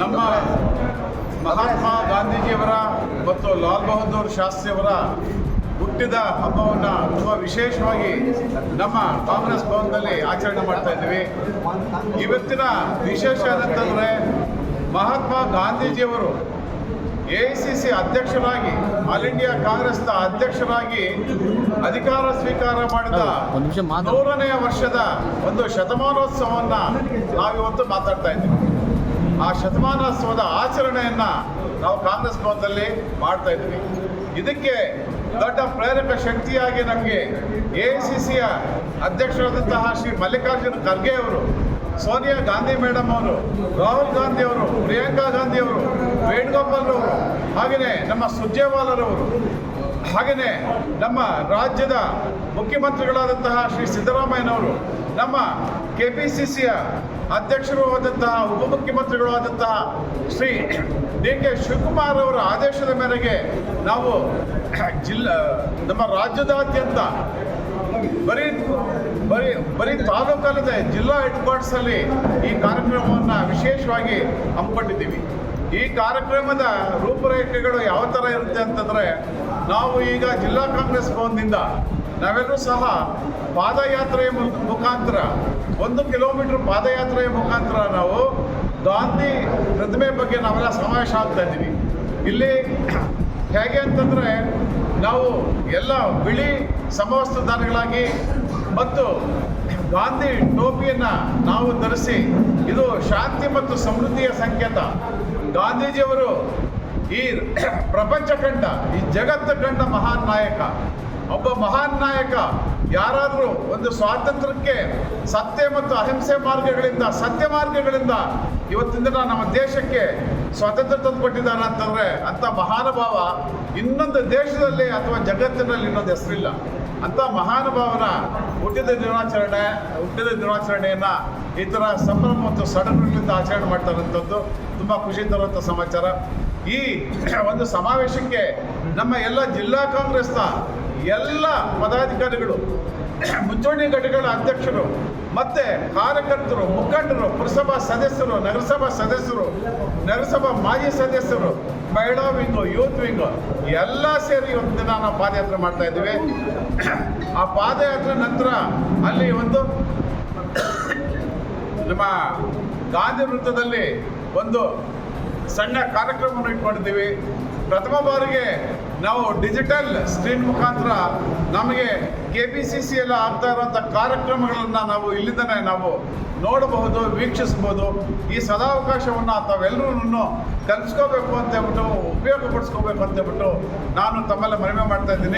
ನಮ್ಮ ಮಹಾತ್ಮ ಗಾಂಧೀಜಿಯವರ ಮತ್ತು ಲಾಲ್ ಬಹದ್ದೂರ್ ಶಾಸ್ತ್ರಿಯವರ ಹುಟ್ಟಿದ ಹಬ್ಬವನ್ನು ತುಂಬ ವಿಶೇಷವಾಗಿ ನಮ್ಮ ಕಾಂಗ್ರೆಸ್ ಭವನದಲ್ಲಿ ಆಚರಣೆ ಮಾಡ್ತಾ ಇದ್ದೀವಿ. ಇವತ್ತಿನ ವಿಶೇಷ ಏನಂತಂದರೆ ಮಹಾತ್ಮ ಗಾಂಧೀಜಿಯವರು ಎ ಐ ಸಿ ಸಿ ಅಧ್ಯಕ್ಷರಾಗಿ ಆಲ್ ಇಂಡಿಯಾ ಕಾಂಗ್ರೆಸ್ನ ಅಧ್ಯಕ್ಷರಾಗಿ ಅಧಿಕಾರ ಸ್ವೀಕಾರ ಮಾಡಿದ ನೂರನೆಯ ವರ್ಷದ ಒಂದು ಶತಮಾನೋತ್ಸವವನ್ನು ನಾವಿವತ್ತು ಮಾತಾಡ್ತಾ ಇದ್ದೀವಿ. ಆ ಶತಮಾನೋತ್ಸವದ ಆಚರಣೆಯನ್ನ ನಾವು ಕಾಂಗ್ರೆಸ್ ಭವನದಲ್ಲಿ ಮಾಡ್ತಾ ಇದ್ದೀವಿ. ಇದಕ್ಕೆ ದೊಡ್ಡ ಪ್ರೇರಕ ಶಕ್ತಿಯಾಗಿ ನಮಗೆ ಎ ಐ ಸಿ ಸಿಯ ಅಧ್ಯಕ್ಷರಾದಂತಹ ಶ್ರೀ ಮಲ್ಲಿಕಾರ್ಜುನ ಖರ್ಗೆ ಅವರು, ಸೋನಿಯಾ ಗಾಂಧಿ ಮೇಡಮ್ ಅವರು, ರಾಹುಲ್ ಗಾಂಧಿ ಅವರು, ಪ್ರಿಯಾಂಕಾ ಗಾಂಧಿ ಅವರು, ವೇಣುಗೋಪಾಲ್ ಅವರು, ಹಾಗೆಯೇ ನಮ್ಮ ಸುರ್ಜೇವಾಲರವರು ಹಾಗೆಯೇ ನಮ್ಮ ರಾಜ್ಯದ ಮುಖ್ಯಮಂತ್ರಿಗಳಾದಂತಹ ಶ್ರೀ ಸಿದ್ದರಾಮಯ್ಯನವರು, ನಮ್ಮ ಕೆ ಪಿ ಸಿ ಸಿಯ ಅಧ್ಯಕ್ಷರು ಆದಂತಹ ಉಪಮುಖ್ಯಮಂತ್ರಿಗಳು ಆದಂತಹ ಶ್ರೀ ಡಿ ಕೆ ಶಿವಕುಮಾರ್ ಅವರ ಆದೇಶದ ಮೇರೆಗೆ ನಾವು ಜಿಲ್ಲಾ, ನಮ್ಮ ರಾಜ್ಯದಾದ್ಯಂತ ಬರೀ ಬರೀ ಬರೀ ತಾಲೂಕಲ್ಲದೆ ಜಿಲ್ಲಾ ಹೆಡ್ ಕ್ವಾರ್ಟರ್ಸಲ್ಲಿ ಈ ಕಾರ್ಯಕ್ರಮವನ್ನು ವಿಶೇಷವಾಗಿ ಹಮ್ಮಿಕೊಂಡಿದ್ದೀವಿ ಈ ಕಾರ್ಯಕ್ರಮದ ರೂಪರೇಖೆಗಳು ಯಾವ ಥರ ಇರುತ್ತೆ ಅಂತಂದರೆ, ನಾವು ಈಗ ಜಿಲ್ಲಾ ಕಾಂಗ್ರೆಸ್ ಭವನದಿಂದ ನಾವೆಲ್ಲರೂ ಸಹ ಪಾದಯಾತ್ರೆಯ ಮುಖಾಂತರ, ಒಂದು ಕಿಲೋಮೀಟರ್ ಪಾದಯಾತ್ರೆಯ ಮುಖಾಂತರ ನಾವು ಗಾಂಧಿ ಪ್ರತಿಮೆ ಬಗ್ಗೆ ನಾವೆಲ್ಲ ಸಮಾವೇಶ ಆಗ್ತಾ ಇದ್ದೀವಿ. ಇಲ್ಲಿ ಹೇಗೆ ಅಂತಂದರೆ ನಾವು ಎಲ್ಲ ಬಿಳಿ ಸಮವಸ್ತ್ರಧಾರಿಗಳಾಗಿ ಮತ್ತು ಗಾಂಧಿ ಟೋಪಿಯನ್ನು ನಾವು ಧರಿಸಿ ಇದು ಶಾಂತಿ ಮತ್ತು ಸಮೃದ್ಧಿಯ ಸಂಕೇತ. ಗಾಂಧೀಜಿಯವರು ಈ ಪ್ರಪಂಚ ಕಂಡ, ಈ ಜಗತ್ತು ಕಂಡ ಮಹಾನ್ ನಾಯಕ. ಒಬ್ಬ ಮಹಾನ್ ನಾಯಕ, ಯಾರಾದರೂ ಒಂದು ಸ್ವಾತಂತ್ರ್ಯಕ್ಕೆ ಸತ್ಯ ಮತ್ತು ಅಹಿಂಸೆ ಮಾರ್ಗಗಳಿಂದ, ಸತ್ಯ ಮಾರ್ಗಗಳಿಂದ ಇವತ್ತಿನ ನಮ್ಮ ದೇಶಕ್ಕೆ ಸ್ವಾತಂತ್ರ್ಯ ತಂದುಕೊಟ್ಟಿದ್ದಾರೆ ಅಂತಂದರೆ ಅಂಥ ಮಹಾನುಭಾವ ಇನ್ನೊಂದು ದೇಶದಲ್ಲಿ ಅಥವಾ ಜಗತ್ತಿನಲ್ಲಿ ಇನ್ನೊಂದು ಹೆಸರಿಲ್ಲ. ಅಂಥ ಮಹಾನುಭಾವನ ಹುಟ್ಟಿದ ದಿನಾಚರಣೆ, ಹುಟ್ಟಿದ ದಿನಾಚರಣೆಯನ್ನು ಈ ಥರ ಸಂಭ್ರಮ ಮತ್ತು ಸಡಗರಗಳಿಂದ ಆಚರಣೆ ಮಾಡ್ತಾರಂಥದ್ದು ತುಂಬ ಖುಷಿ ತರುವಂಥ ಸಮಾಚಾರ. ಈ ಒಂದು ಸಮಾವೇಶಕ್ಕೆ ನಮ್ಮ ಎಲ್ಲ ಜಿಲ್ಲಾ ಕಾಂಗ್ರೆಸ್ನ ಎಲ್ಲ ಪದಾಧಿಕಾರಿಗಳು ಮುಂಚೂಣಿ ಘಟಕಗಳ ಅಧ್ಯಕ್ಷರು, ಮತ್ತೆ ಕಾರ್ಯಕರ್ತರು, ಮುಖಂಡರು, ಪುರಸಭಾ ಸದಸ್ಯರು, ನಗರಸಭಾ ಸದಸ್ಯರು, ನಗರಸಭಾ ಮಾಜಿ ಸದಸ್ಯರು, ಮಹಿಳಾ ವಿಂಗು, ಯೂತ್ ವಿಂಗು, ಎಲ್ಲ ಸೇರಿ ಒಂದು ದಿನ ನಾವು ಪಾದಯಾತ್ರೆ ಮಾಡ್ತಾ ಇದ್ದೀವಿ. ಆ ಪಾದಯಾತ್ರೆ ನಂತರ ಅಲ್ಲಿ ಒಂದು ನಮ್ಮ ಗಾಂಧಿ ವೃತ್ತದಲ್ಲಿ ಒಂದು ಸಣ್ಣ ಕಾರ್ಯಕ್ರಮವನ್ನು ಇಟ್ಕೊಂಡಿದ್ದೀವಿ. ಪ್ರಥಮ ಬಾರಿಗೆ ನಾವು ಡಿಜಿಟಲ್ ಸ್ಕ್ರೀನ್ ಮುಖಾಂತರ ನಮಗೆ ಕೆ ಪಿ ಸಿ ಸಿ ಎಲ್ಲ ಆಗ್ತಾ ಇರುವಂಥ ಕಾರ್ಯಕ್ರಮಗಳನ್ನು ನಾವು ಇಲ್ಲಿಂದನೇ ನಾವು ನೋಡಬಹುದು, ವೀಕ್ಷಿಸಬಹುದು. ಈ ಸದಾವಕಾಶವನ್ನು ತಾವೆಲ್ಲರೂ ಕಲಿಸ್ಕೋಬೇಕು ಅಂತ ಹೇಳ್ಬಿಟ್ಟು ಉಪಯೋಗ ಪಡಿಸ್ಕೋಬೇಕು ಅಂತ ಹೇಳ್ಬಿಟ್ಟು ನಾನು ತಮ್ಮಲ್ಲೇ ಮನವಿ ಮಾಡ್ತಾ ಇದ್ದೀನಿ.